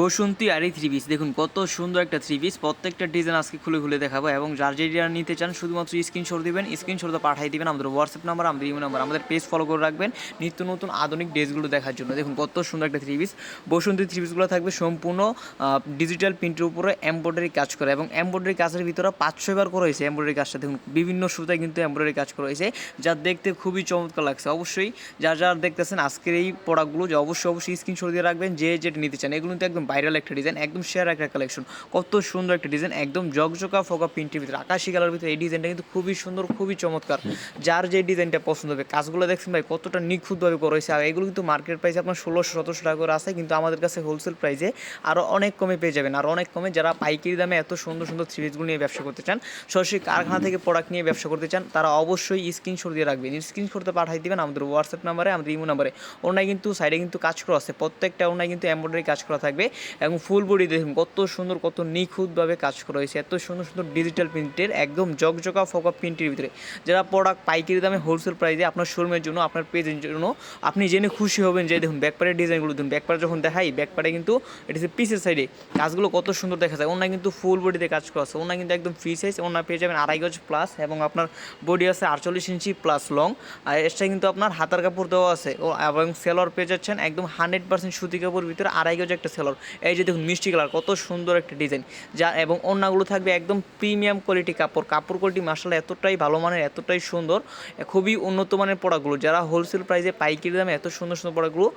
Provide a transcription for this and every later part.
বসন্তী আর এই three piece দেখুন, কত সুন্দর একটা থ্রি পিস প্রত্যেকটা ডিজাইন আজকে খুলে খুলে দেখাবো এবং যার যে ডিজাইন নিতে চান, শুধুমাত্র স্ক্রিনশট দিবেন স্ক্রিনশটটা পাঠিয়ে দিবেন, আমাদের হোয়াটসঅ্যাপ নাম্বার আমাদের ইমেল নাম্বার আমাদের পেজ ফলো করে রাখবেন নিত্য নতুন আধুনিক ড্রেসগুলো দেখার জন্য। দেখুন, কত সুন্দর একটা থ্রি পিস বসন্তী থ্রি পিসগুলো থাকবে সম্পূর্ণ ডিজিটাল প্রিন্টের উপরে এমব্রয়ডারি কাজ করা এবং এমব্রয়ডারি কাজের ভিতরে পাঁচ ছয়বার করা হয়েছে এমব্রয়ডারি কাজটা। দেখুন, বিভিন্ন সুতায় কিন্তু এমব্রয়ডারি কাজ করা হয়েছে, যা দেখতে খুবই চমৎকার লাগছে। অবশ্যই যা যার দেখতেছেন আজকের এই প্রোডাক্টগুলো যে অবশ্যই অবশ্যই স্ক্রিনশট দিয়ে রাখবেন, যে যেটা নিতে চান, এগুলো কিন্তু একদম ভাইরাল একটা ডিজাইন একদম শেয়ার একটা কালেকশন কত সুন্দর একটা ডিজাইন একদম জকজকা ফোকা প্রিন্টের ভিতরে। আকাশি কালার ভিতরে এই ডিজাইনটা কিন্তু খুবই সুন্দর, খুবই চমৎকার। যার যে ডিজাইনটা পছন্দ হবে। কাজগুলো দেখছেন ভাই, কতটা নিখুঁতভাবে করা হয়েছে। আর এগুলো কিন্তু মার্কেট প্রাইসে আপনার ষোলোশো, সতেরোশো টাকা করে আছে, কিন্তু আমাদের কাছে হোলসেল প্রাইসে আরও অনেক কমে পেয়ে যাবেন। আর অনেক কমে যারা পাইকারি দামে এত সুন্দর সুন্দর থ্রিজগুলো নিয়ে ব্যবসা করতে চান, সরাসরি কারখানা থেকে প্রোডাক্ট নিয়ে ব্যবসা করতে চান, তারা অবশ্যই স্ক্রিনশট দিয়ে রাখবেন। স্ক্রিনশটটা পাঠিয়ে দিবেন আমাদের হোয়াটসঅ্যাপ নাম্বারে আমাদের ইমো নাম্বারে ওনায় কিন্তু সাইডে কিন্তু কাজ করা আছে। প্রত্যেকটা ওনায় কিন্তু এমব্রয়ডারি কাজ করা থাকবে। এবং ফুল বডি দেখুন, কত সুন্দর, কত নিখুঁতভাবে কাজ করা হয়েছে, এত সুন্দর সুন্দর ডিজিটাল প্রিন্টের একদম জকজকা ফোকা প্রিন্টের ভিতরে। যারা প্রোডাক্ট পাইকারি দামে হোলসেল প্রাইসে আপনার শোরুমের জন্য, আপনার পেজের জন্য, আপনি জেনে খুশি হবেন যে দেখুন ব্যাকপারের ডিজাইনগুলো দেখুন ব্যাকপারে যখন দেখাই ব্যাকপারে কিন্তু এটা হচ্ছে পিসের সাইডে কাজগুলো কত সুন্দর দেখা যায়, ওনার কিন্তু ফুল বডিতে কাজ করা আছে, ওনার কিন্তু একদম ফ্রি সাইজ ওনার পেয়ে যাবেন আড়াই গজ প্লাস এবং আপনার বডি আছে আটচল্লিশ ইঞ্চি প্লাস লং আর এক্সট্রা কিন্তু আপনার হাতার কাপড় দেওয়া আছে, ও এবং সেলর পেয়ে যাচ্ছেন একদম হান্ড্রেড পার্সেন্ট সুতি কাপড় ভিতরে আড়াই গজ একটা সেলর এই যে দেখুন, মিষ্টি কালার, কত সুন্দর একটা ডিজাইন। যা, এবং অন্যগুলো থাকবে একদম প্রিমিয়াম কোয়ালিটি কাপড়। কাপড় কোয়ালিটি মাসালা এতটাই ভালো মানের, এতটাই সুন্দর, খুবই উন্নত মানের প্রোডাক্টগুলো। যারা হোলসেল প্রাইসে পাইকারি দামে এত সুন্দর সুন্দর প্রোডাক্টগুলো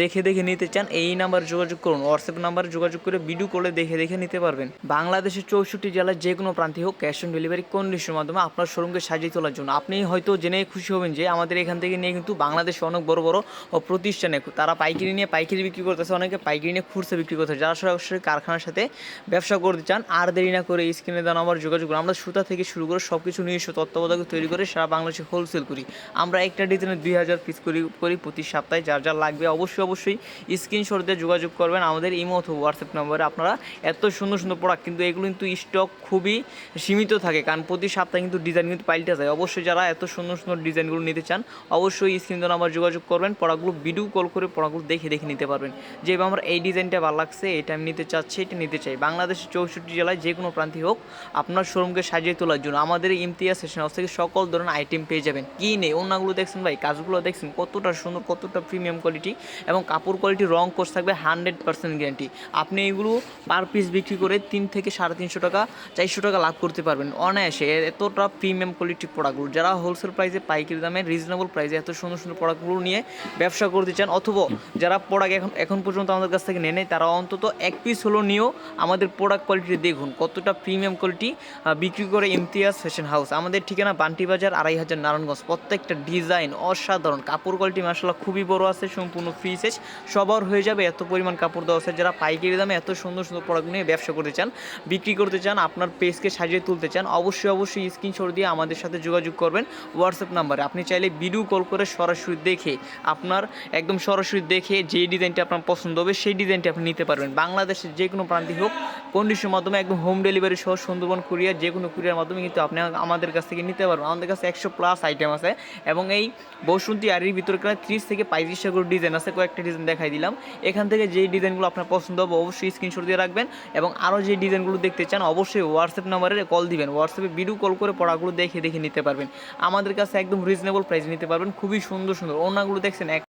দেখে দেখে নিতে চান, এই নাম্বার যোগাযোগ করুন। হোয়াটসঅ্যাপ নাম্বারে যোগাযোগ করে ভিডিও কলে দেখে দেখে নিতে পারবেন। বাংলাদেশের চৌষট্টি জেলার যে কোনো প্রান্তে হোক ক্যাশ অন ডেলিভারি কন্ডিশনের মাধ্যমে আপনার শোরুমকে সাজিয়ে তোলার জন্য। আপনি হয়তো জেনে খুশি হবেন যে, আমাদের এখান থেকে নিয়ে কিন্তু বাংলাদেশে অনেক বড় বড় প্রতিষ্ঠানে তারা পাইকারি নিয়ে পাইকারি বিক্রি করতেছে, অনেকে পাইকারি নিয়ে খুচরা বিক্রি করতেছে যারা সরাসরি কারখানার সাথে ব্যবসা করতে চান, আর দেরি না করে স্ক্রিনে দেওয়া আমার যোগাযোগ করুন। আমরা সুতা থেকে শুরু করে সব কিছু নিজস্ব তত্ত্বাবধায়ক তৈরি করে সারা বাংলাদেশে হোলসেল করি। আমরা একটা ডিজাইনে দুই হাজার পিস করি করি প্রতি সপ্তাহে, যার যা লাগবে অবশ্যই অবশ্যই স্ক্রিনশট দিয়ে যোগাযোগ করবেন। আমাদের ইমো অথবা হোয়াটসঅ্যাপ নম্বরে আপনারা এত সুন্দর সুন্দর প্রোডাক্ট কিন্তু এগুলো কিন্তু স্টক খুবই সীমিত থাকে, কারণ প্রতি সপ্তাহে কিন্তু ডিজাইন কিন্তু পাল্টে যায়। অবশ্যই যারা এত সুন্দর সুন্দর ডিজাইনগুলো নিতে চান, অবশ্যই স্ক্রিন দিয়ে আমার যোগাযোগ করবেন। পড়াগুলো ভিডিও কল করে পড়াগুলো দেখে দেখে নিতে পারবেন। যে আমরা এই ডিজাইনটা ভালো লাগছে এটা আমি নিতে চাচ্ছি এটা নিতে চাই। বাংলাদেশের চৌষট্টি জেলায় যে কোনো প্রান্তে হোক আপনার শোরুমকে সাজিয়ে তোলার জন্য আমাদের ইমতিয়াজ সেশন হাউস থেকে সকল ধরনের আইটেম পেয়ে যাবেন। কি নেই? অন্যগুলো দেখছেন ভাই কাজগুলো দেখছেন কতটা সুন্দর কতটা প্রিমিয়াম কোয়ালিটি এবং কাপড় কোয়ালিটি রং কোর্স থাকবে হান্ড্রেড পার্সেন্ট গ্যারান্টি আপনি এগুলো পার পিস বিক্রি করে তিন থেকে সাড়ে তিনশো টাকা চারশো টাকা লাভ করতে পারবেন। অনায়াসে এতটা প্রিমিয়াম কোয়ালিটি প্রোডাক্টগুলো যারা হোলসেল প্রাইসে পাইকারি দামে রিজনেবল প্রাইসে এত সুন্দর সুন্দর প্রোডাক্টগুলো নিয়ে ব্যবসা করতে চান অথবা যারা প্রোডাক্ট এখন এখন পর্যন্ত আমাদের কাছ থেকে নেয় নেয় তারা অন্তত এক পিস হলো নিয়েও আমাদের প্রোডাক্ট কোয়ালিটি দেখুন, কতটা প্রিমিয়াম কোয়ালিটি বিক্রি করে ইমতিয়াজ ফ্যাশন হাউস আমাদের ঠিকানা বান্টি বাজার, আড়াই হাজার নারায়ণগঞ্জ। প্রত্যেকটা ডিজাইন অসাধারণ। কাপড় কোয়ালিটি মাসাল্লাহ খুবই বড় আছে, সম্পূর্ণ ফ্রি সাইজ সবার হয়ে যাবে এত পরিমাণ কাপড় দেওয়া আছে। যারা পাইকারি দামে এত সুন্দর সুন্দর প্রোডাক্ট নিয়ে ব্যবসা করতে চান, বিক্রি করতে চান, আপনার পেজকে সাজিয়ে তুলতে চান, অবশ্যই অবশ্যই স্ক্রিনশট দিয়ে আমাদের সাথে যোগাযোগ করবেন। হোয়াটসঅ্যাপ নাম্বারে আপনি চাইলে ভিডিও কল করে সরাসরি দেখে, আপনার একদম সরাসরি দেখে যে ডিজাইনটা আপনার পছন্দ হবে, সেই ডিজাইনটা আপনি নিতে পারবেন। বাংলাদেশের যে কোনো প্রান্তে হোক কন্ডিশনের মাধ্যমে একদম হোম ডেলিভারি সহ সুন্দরবন, কুরিয়ার যে কোনো কুরিয়ার মাধ্যমে কিন্তু আপনি আমাদের কাছ থেকে নিতে পারবেন। আমাদের কাছে একশো প্লাস আইটেম আছে এবং এই বসন্তী আরির ভিতরে ত্রিশ থেকে পঁয়ত্রিশটা করে ডিজাইন আছে। কয়েকটা ডিজাইন দেখাই দিলাম। এখান থেকে যেই ডিজাইনগুলো আপনার পছন্দ হবে অবশ্যই স্ক্রিনশট দিয়ে রাখবেন এবং আরও যে ডিজাইনগুলো দেখতে চান অবশ্যই হোয়াটসঅ্যাপ নাম্বারে কল দিবেন। হোয়াটসঅ্যাপে ভিডিও কল করে পড়াগুলো দেখে দেখে নিতে পারবেন। আমাদের কাছে একদম রিজনেবল প্রাইস নিতে পারবেন। খুবই সুন্দর সুন্দর। ওনাগুলো দেখছেন, এক